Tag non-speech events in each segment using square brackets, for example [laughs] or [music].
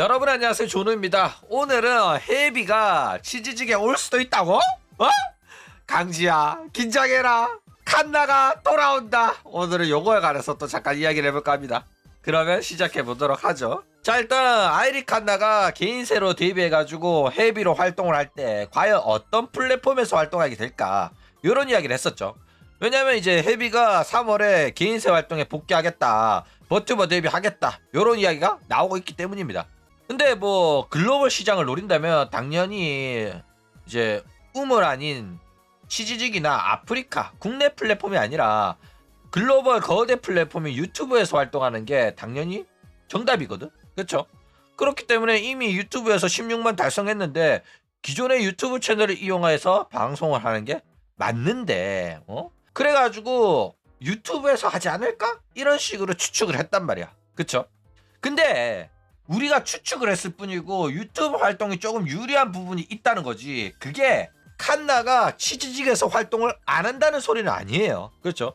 여러분 안녕하세요. 조노입니다. 오늘은 해비가 치즈직에 올 수도 있다고? 어? 강지야 긴장해라. 칸나가 돌아온다. 오늘은 요거에 관해서 또 잠깐 이야기를 해볼까 합니다. 그러면 시작해 보도록 하죠. 자 일단 아이리 칸나가 개인세로 데뷔해가지고 해비로 활동을 할 때 과연 어떤 플랫폼에서 활동하게 될까? 요런 이야기를 했었죠. 왜냐면 이제 해비가 3월에 개인세 활동에 복귀하겠다. 버튜버 데뷔하겠다. 요런 이야기가 나오고 있기 때문입니다 근데 뭐 글로벌 시장을 노린다면 당연히 이제 우물 아닌 치즈직이나 아프리카 국내 플랫폼이 아니라 글로벌 거대 플랫폼인 유튜브에서 활동하는 게 당연히 정답이거든. 그렇죠? 그렇기 때문에 이미 유튜브에서 16만 달성했는데 기존의 유튜브 채널을 이용해서 방송을 하는 게 맞는데 어? 그래가지고 유튜브에서 하지 않을까? 이런 식으로 추측을 했단 말이야. 그쵸? 근데 우리가 추측을 했을 뿐이고 유튜브 활동이 조금 유리한 부분이 있다는 거지. 그게 칸나가 치즈직에서 활동을 안 한다는 소리는 아니에요. 그렇죠?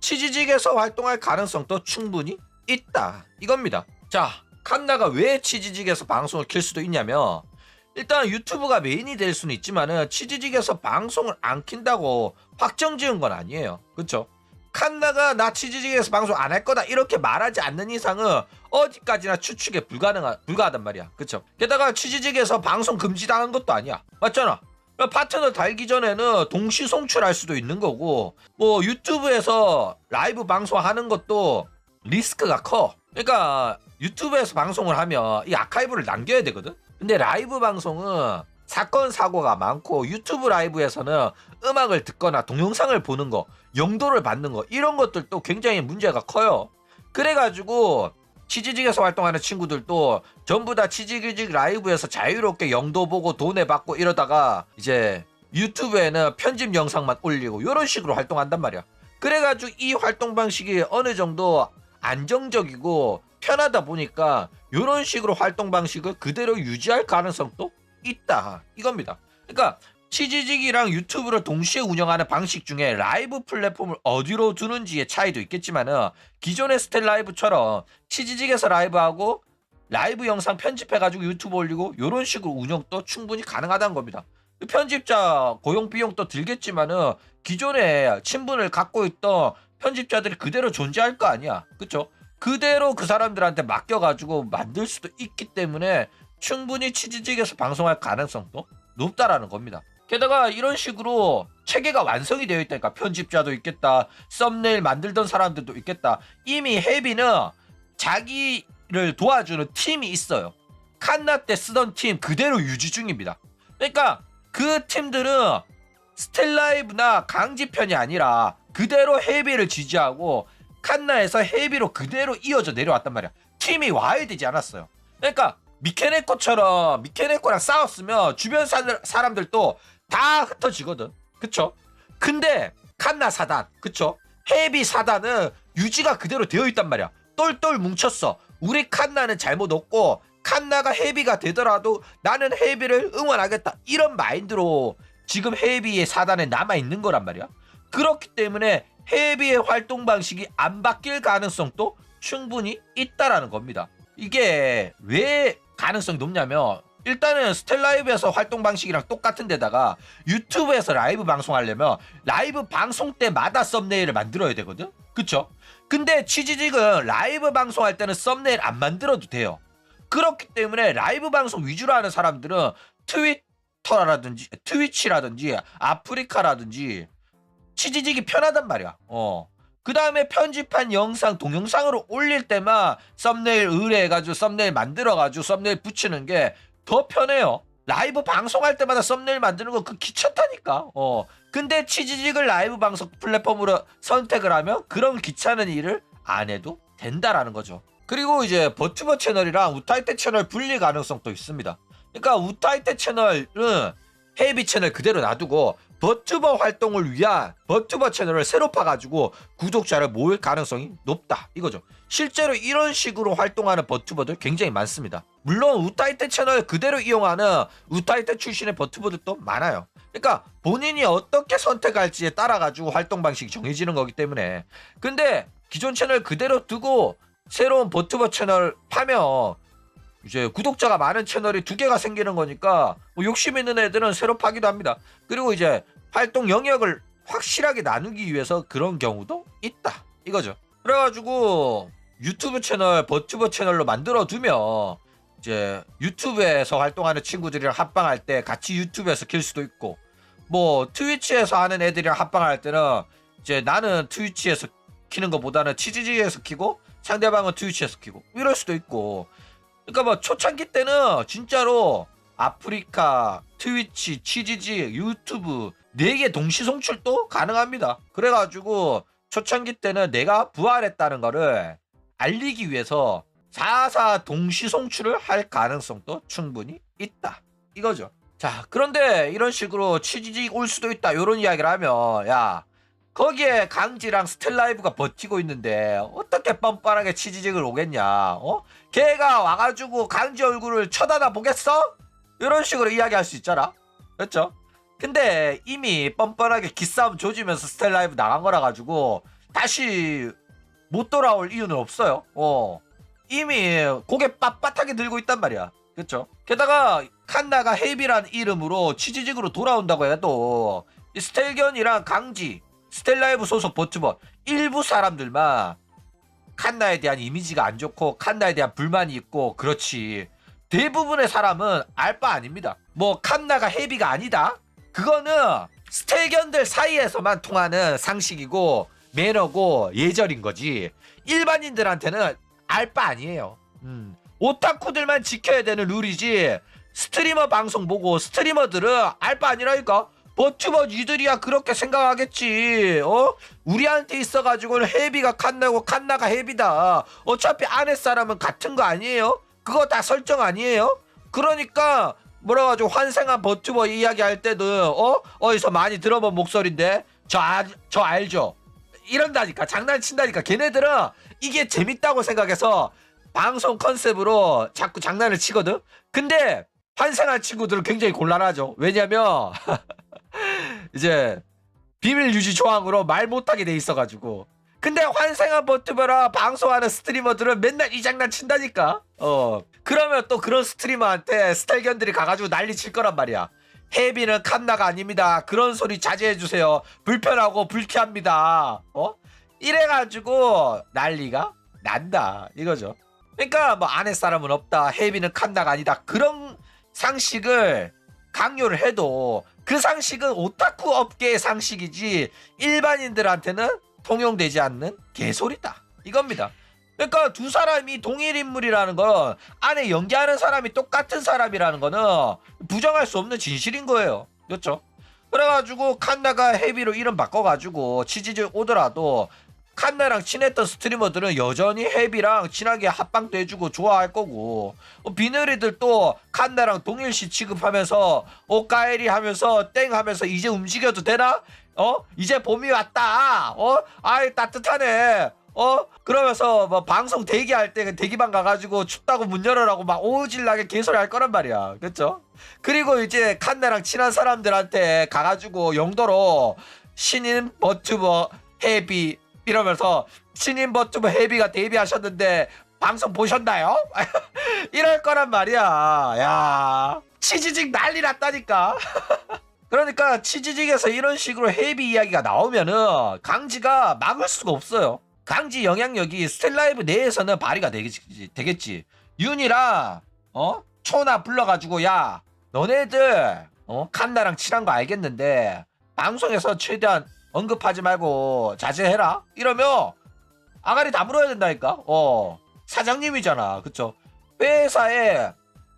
치즈직에서 활동할 가능성도 충분히 있다. 이겁니다. 자, 칸나가 왜 치즈직에서 방송을 킬 수도 있냐면 일단 유튜브가 메인이 될 수는 있지만은 치즈직에서 방송을 안 킨다고 확정 지은 건 아니에요. 그렇죠? 칸나가 나 치즈직에서 방송 안 할 거다 이렇게 말하지 않는 이상은 어디까지나 추측에 불가능하 불가하단 말이야. 그쵸? 게다가 치즈직에서 방송 금지당한 것도 아니야. 맞잖아. 파트너 달기 전에는 동시 송출할 수도 있는 거고 뭐 유튜브에서 라이브 방송하는 것도 리스크가 커. 그러니까 유튜브에서 방송을 하면 이 아카이브를 남겨야 되거든. 근데 라이브 방송은 사건 사고가 많고 유튜브 라이브에서는 음악을 듣거나 동영상을 보는 거, 영도를 받는 거 이런 것들도 굉장히 문제가 커요. 그래가지고 치즈직에서 활동하는 친구들도 전부 다 치즈직 라이브에서 자유롭게 영도 보고 돈에 받고 이러다가 이제 유튜브에는 편집 영상만 올리고 이런 식으로 활동한단 말이야. 그래가지고 이 활동 방식이 어느 정도 안정적이고 편하다 보니까 이런 식으로 활동 방식을 그대로 유지할 가능성도 있다 이겁니다. 그러니까 치즈직이랑 유튜브를 동시에 운영하는 방식 중에 라이브 플랫폼을 어디로 두는지의 차이도 있겠지만은 기존의 스텔 라이브처럼 치즈직에서 라이브하고 라이브 영상 편집해가지고 유튜브 올리고 이런 식으로 운영도 충분히 가능하다는 겁니다. 편집자 고용 비용도 들겠지만은 기존에 친분을 갖고 있던 편집자들이 그대로 존재할 거 아니야, 그쵸? 그대로 그 사람들한테 맡겨가지고 만들 수도 있기 때문에 충분히 치즈직에서 방송할 가능성도 높다라는 겁니다. 게다가 이런 식으로 체계가 완성이 되어 있다니까. 편집자도 있겠다 썸네일 만들던 사람들도 있겠다. 이미 헤비는 자기를 도와주는 팀이 있어요. 칸나 때 쓰던 팀 그대로 유지 중입니다. 그러니까 그 팀들은 스텔라이브나 강지편이 아니라 그대로 헤비를 지지하고 칸나에서 헤비로 그대로 이어져 내려왔단 말이야. 팀이 와야 되지 않았어요. 그러니까 미케네코처럼 미케네코랑 싸웠으면 주변 사, 사람들도 다 흩어지거든. 그쵸? 근데 칸나 사단, 그쵸? 헤비 사단은 유지가 그대로 되어 있단 말이야. 똘똘 뭉쳤어. 우리 칸나는 잘못 없고 칸나가 헤비가 되더라도 나는 헤비를 응원하겠다. 이런 마인드로 지금 헤비의 사단에 남아 있는 거란 말이야. 그렇기 때문에 헤비의 활동 방식이 안 바뀔 가능성도 충분히 있다라는 겁니다. 이게 왜 가능성이 높냐면 일단은 스텔라이브에서 활동 방식이랑 똑같은 데다가 유튜브에서 라이브 방송하려면 라이브 방송 때마다 썸네일을 만들어야 되거든? 그쵸? 근데 치즈직은 라이브 방송할 때는 썸네일 안 만들어도 돼요. 그렇기 때문에 라이브 방송 위주로 하는 사람들은 트위터라든지 트위치라든지 아프리카라든지 치즈직이 편하단 말이야. 어. 그 다음에 편집한 영상 동영상으로 올릴 때만 썸네일 의뢰해가지고 썸네일 만들어가지고 썸네일 붙이는 게 더 편해요. 라이브 방송할 때마다 썸네일 만드는 거 그 귀찮다니까. 어. 근데 치즈직을 라이브 방송 플랫폼으로 선택을 하면 그런 귀찮은 일을 안 해도 된다라는 거죠. 그리고 이제 버튜버 채널이랑 우타이테 채널 분리 가능성도 있습니다. 그러니까 우타이테 채널은 헤이비 채널 그대로 놔두고 버튜버 활동을 위한 버튜버 채널을 새로 파가지고 구독자를 모을 가능성이 높다 이거죠. 실제로 이런 식으로 활동하는 버튜버들 굉장히 많습니다. 물론 우타이테 채널 그대로 이용하는 우타이테 출신의 버튜버들도 많아요. 그러니까 본인이 어떻게 선택할지에 따라 가지고 활동 방식이 정해지는 거기 때문에 근데 기존 채널 그대로 두고 새로운 버튜버 채널 파면 이제 구독자가 많은 채널이 두 개가 생기는 거니까 뭐 욕심 있는 애들은 새로 파기도 합니다. 그리고 이제 활동 영역을 확실하게 나누기 위해서 그런 경우도 있다. 이거죠. 그래가지고 유튜브 채널 버튜버 채널로 만들어 두면 이제 유튜브에서 활동하는 친구들이랑 합방할 때 같이 유튜브에서 킬 수도 있고 뭐 트위치에서 하는 애들이랑 합방할 때는 이제 나는 트위치에서 키는 것보다는 치즈지에서 키고 상대방은 트위치에서 키고 이럴 수도 있고 그러니까 뭐 초창기 때는 진짜로 아프리카, 트위치, 치지지, 유튜브 네개 동시 송출도 가능합니다. 그래가지고 초창기 때는 내가 부활했다는 거를 알리기 위해서 4사 동시 송출을 할 가능성도 충분히 있다. 이거죠. 자, 그런데 이런 식으로 치지지 올 수도 있다. 이런 이야기를 하면 야 거기에 강지랑 스텔라이브가 버티고 있는데 어떻게 뻔뻔하게 치지직을 오겠냐? 어? 걔가 와가지고 강지 얼굴을 쳐다다 보겠어? 이런 식으로 이야기할 수 있잖아. 그렇죠? 근데 이미 뻔뻔하게 기싸움 조지면서 스텔 라이브 나간 거라 가지고 다시 못 돌아올 이유는 없어요. 어. 이미 고개 빳빳하게 들고 있단 말이야. 그렇죠? 게다가 칸나가 헤이비란 이름으로 치지직으로 돌아온다고 해도 이 스텔견이랑 강지, 스텔라이브 소속 버튜버 일부 사람들만 칸나에 대한 이미지가 안 좋고 칸나에 대한 불만이 있고 그렇지 대부분의 사람은 알 바 아닙니다. 뭐 칸나가 헤비가 아니다. 그거는 스텔견들 사이에서만 통하는 상식이고 매너고 예절인 거지. 일반인들한테는 알 바 아니에요. 음. 오타쿠들만 지켜야 되는 룰이지. 스트리머 방송 보고 스트리머들은 알 바 아니라니까. 버튜버 니들이야 그렇게 생각하겠지. 어? 우리한테 있어가지고는 헤비가 칸나고 칸나가 헤비다. 어차피 안에 사람은 같은 거 아니에요? 그거 다 설정 아니에요? 그러니까 뭐라 가지고 환생한 버튜버 이야기할 때도 어 어디서 많이 들어본 목소리인데 저, 아, 저 알죠? 이런다니까 장난친다니까 걔네들은 이게 재밌다고 생각해서 방송 컨셉으로 자꾸 장난을 치거든. 근데 환생한 친구들은 굉장히 곤란하죠. 왜냐면 [laughs] 이제 비밀 유지 조항으로 말 못하게 돼 있어가지고. 근데 환생한 버튜버라 방송하는 스트리머들은 맨날 이 장난 친다니까. 어. 그러면 또 그런 스트리머한테 스탈견들이 가가지고 난리 칠 거란 말이야. 헤비는 칸나가 아닙니다. 그런 소리 자제해 주세요. 불편하고 불쾌합니다. 어? 이래가지고 난리가 난다. 이거죠. 그러니까 뭐 아내 사람은 없다. 헤비는 칸나가 아니다. 그런 상식을 강요를 해도 그 상식은 오타쿠 업계의 상식이지 일반인들한테는 통용되지 않는 개소리다. 이겁니다. 그러니까 두 사람이 동일 인물이라는 건 안에 연기하는 사람이 똑같은 사람이라는 거는 부정할 수 없는 진실인 거예요. 그렇죠? 그래가지고 칸나가 헤비로 이름 바꿔가지고 치즈즈 오더라도 칸나랑 친했던 스트리머들은 여전히 헤비랑 친하게 합방도 해주고 좋아할 거고 어, 비늘이들 또 칸나랑 동일시 취급하면서 오카에리 하면서 땡 하면서 이제 움직여도 되나? 어? 이제 봄이 왔다. 어? 아이 따뜻하네. 어? 그러면서 뭐 방송 대기할 때 대기방 가가지고 춥다고 문 열어라고 막 오질나게 개소리 할 거란 말이야. 그쵸? 그리고 이제 칸나랑 친한 사람들한테 가가지고 영도로 신인 버튜버 헤비 이러면서 신인 버튜버 헤비가 데뷔하셨는데 방송 보셨나요? [laughs] 이럴 거란 말이야. 야 치즈직 난리 났다니까. [laughs] 그러니까 치즈직에서 이런 식으로 헤비 이야기가 나오면은 강지가 막을 수가 없어요. 강지 영향력이 스텔라이브 내에서는 발휘가 되겠지. 되겠지. 윤이랑 어 초나 불러가지고 야 너네들 어 칸나랑 친한 거 알겠는데 방송에서 최대한 언급하지 말고 자제해라. 이러면 아가리 다 물어야 된다니까. 어 사장님이잖아. 그쵸? 회사의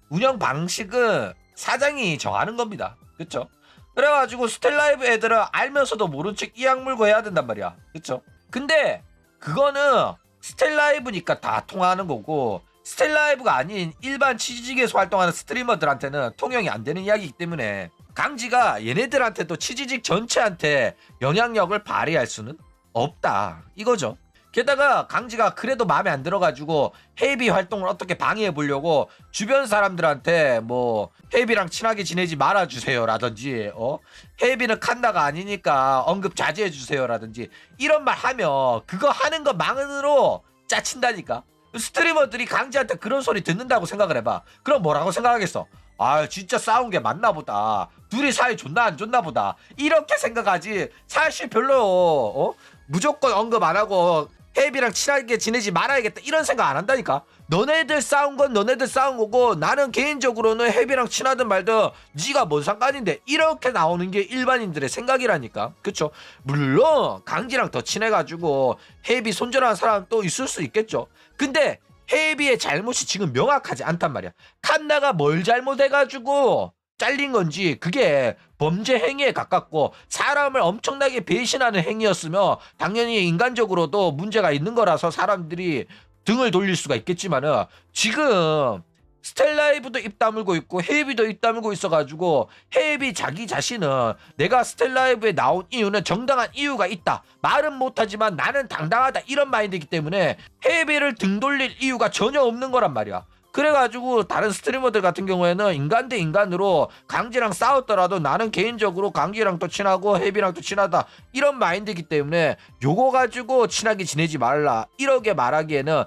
운영 방식은 사장이 정하는 겁니다. 그쵸? 그래가지고 스텔라이브 애들은 알면서도 모른 척 이 악 물고 해야 된단 말이야. 그쵸? 근데 그거는 스텔라이브니까 다 통하는 거고 스텔라이브가 아닌 일반 치즈직에서 활동하는 스트리머들한테는 통용이 안 되는 이야기이기 때문에 강지가 얘네들한테도 치즈직 전체한테 영향력을 발휘할 수는 없다 이거죠. 게다가 강지가 그래도 마음에 안 들어가지고 헤이비 활동을 어떻게 방해해 보려고 주변 사람들한테 뭐 헤이비랑 친하게 지내지 말아주세요 라든지 어 헤이비는 칸나가 아니니까 언급 자제해 주세요 라든지 이런 말 하면 그거 하는 것만으로 짜친다니까 스트리머들이 강지한테 그런 소리 듣는다고 생각을 해봐. 그럼 뭐라고 생각하겠어? 아 진짜 싸운 게 맞나 보다. 둘이 사이 좋나 안 좋나 보다. 이렇게 생각하지. 사실 별로 어? 무조건 언급 안 하고 헤비랑 친하게 지내지 말아야겠다 이런 생각 안 한다니까. 너네들 싸운 건 너네들 싸운 거고 나는 개인적으로는 헤비랑 친하든 말든 네가 뭔 상관인데 이렇게 나오는 게 일반인들의 생각이라니까. 그쵸? 물론 강지랑 더 친해가지고 헤비 손절한 사람 또 있을 수 있겠죠. 근데 헤비의 잘못이 지금 명확하지 않단 말이야. 칸나가 뭘 잘못해가지고 잘린 건지 그게 범죄 행위에 가깝고 사람을 엄청나게 배신하는 행위였으면 당연히 인간적으로도 문제가 있는 거라서 사람들이 등을 돌릴 수가 있겠지만은 지금 스텔라이브도 입 다물고 있고 헤이비도 입 다물고 있어가지고 헤이비 자기 자신은 내가 스텔라이브에 나온 이유는 정당한 이유가 있다. 말은 못하지만 나는 당당하다. 이런 마인드이기 때문에 헤이비를 등 돌릴 이유가 전혀 없는 거란 말이야 그래가지고 다른 스트리머들 같은 경우에는 인간 대 인간으로 강지랑 싸웠더라도 나는 개인적으로 강지랑 또 친하고 헤비랑 또 친하다 이런 마인드이기 때문에 요거 가지고 친하게 지내지 말라 이렇게 말하기에는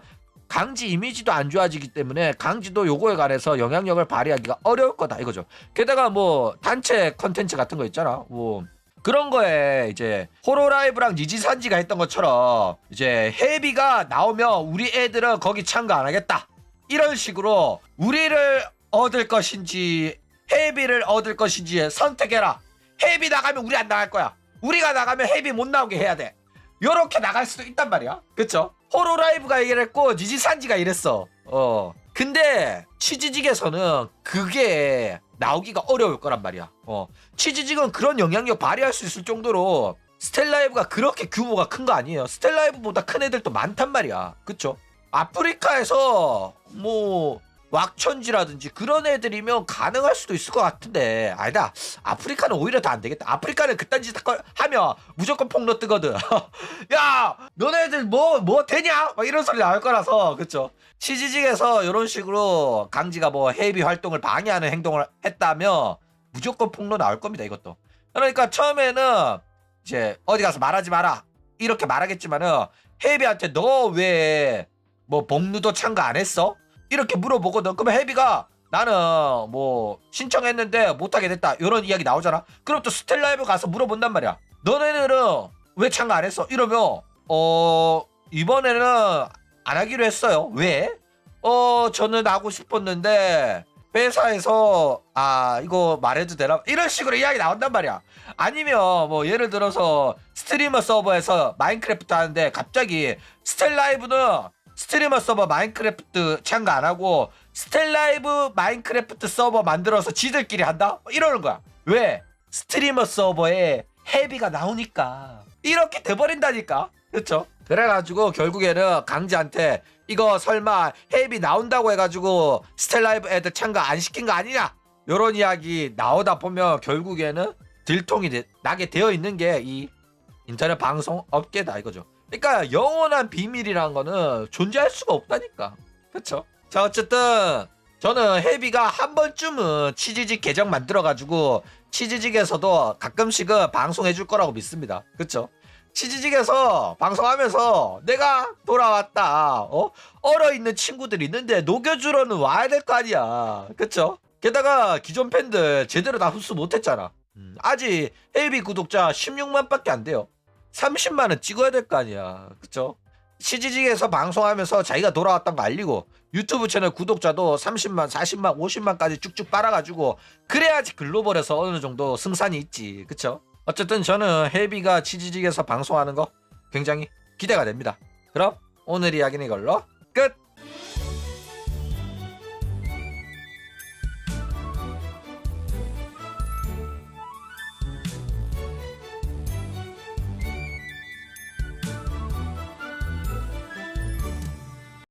강지 이미지도 안 좋아지기 때문에 강지도 요거에 관해서 영향력을 발휘하기가 어려울 거다 이거죠. 게다가 뭐 단체 컨텐츠 같은 거 있잖아. 뭐 그런 거에 이제 호로라이브랑 니지산지가 했던 것처럼 이제 헤비가 나오면 우리 애들은 거기 참가 안 하겠다. 이런 식으로 우리를 얻을 것인지 헤비를 얻을 것인지 선택해라. 헤비 나가면 우리 안 나갈 거야. 우리가 나가면 헤비 못 나오게 해야 돼. 요렇게 나갈 수도 있단 말이야. 그쵸? 호로라이브가 했고 니지산지가 이랬어. 어. 근데 치즈직에서는 그게 나오기가 어려울 거란 말이야. 어. 치즈직은 그런 영향력 발휘할 수 있을 정도로 스텔라이브가 그렇게 규모가 큰 거 아니에요. 스텔라이브보다 큰 애들도 많단 말이야. 그쵸? 아프리카에서 뭐 왁천지라든지 그런 애들이면 가능할 수도 있을 것 같은데. 아니다. 아프리카는 오히려 더안 되겠다. 아프리카는 그딴 짓 할- 하면 무조건 폭로 뜨거든. [laughs] 야 너네들 뭐뭐 되냐? 막 이런 소리 나올 거라서. 그쵸? 치즈직에서 이런 식으로 강지가 뭐 헤비 활동을 방해하는 행동을 했다면 무조건 폭로 나올 겁니다 이것도. 그러니까 처음에는 이제 어디 가서 말하지 마라. 이렇게 말하겠지만은 헤비한테 너왜 뭐 복루도 참가 안 했어? 이렇게 물어보거든. 그러면 헤비가 나는 뭐 신청했는데 못하게 됐다. 이런 이야기 나오잖아. 그럼 또 스텔라이브 가서 물어본단 말이야. 너네들은 왜 참가 안 했어? 이러면 어 이번에는 안 하기로 했어요. 왜? 어 저는 하고 싶었는데 회사에서 아 이거 말해도 되나? 이런 식으로 이야기 나온단 말이야. 아니면 뭐 예를 들어서 스트리머 서버에서 마인크래프트 하는데 갑자기 스텔 라이브는 스트리머 서버 마인크래프트 참가 안 하고 스텔라이브 마인크래프트 서버 만들어서 지들끼리 한다? 이러는 거야. 왜? 스트리머 서버에 헤비가 나오니까 이렇게 돼버린다니까. 그쵸? 그래가지고 결국에는 강지한테 이거 설마 헤비 나온다고 해가지고 스텔라이브 애들 참가 안 시킨 거 아니냐? 요런 이야기 나오다 보면 결국에는 들통이 되- 나게 되어 있는 게 이 인터넷 방송 업계다 이거죠. 그러니까 영원한 비밀이란 거는 존재할 수가 없다니까. 그쵸? 자 어쨌든 저는 헤비가 한 번쯤은 치즈직 계정 만들어가지고 치즈직에서도 가끔씩은 방송해 줄 거라고 믿습니다. 그쵸? 치즈직에서 방송하면서 내가 돌아왔다. 어? 얼어 있는 친구들 있는데 녹여주러는 와야 될 거 아니야. 그쵸? 게다가 기존 팬들 제대로 다 흡수 못했잖아. 음, 아직 헤이비 구독자 16만 밖에 안 돼요. 30만은 찍어야 될 거 아니야. 그쵸? 치즈직에서 방송하면서 자기가 돌아왔던 거 알리고 유튜브 채널 구독자도 30만, 40만, 50만까지 쭉쭉 빨아가지고 그래야지 글로벌에서 어느 정도 승산이 있지. 그쵸? 어쨌든 저는 헤비가 치즈직에서 방송하는 거 굉장히 기대가 됩니다. 그럼 오늘 이야기는 이걸로 끝!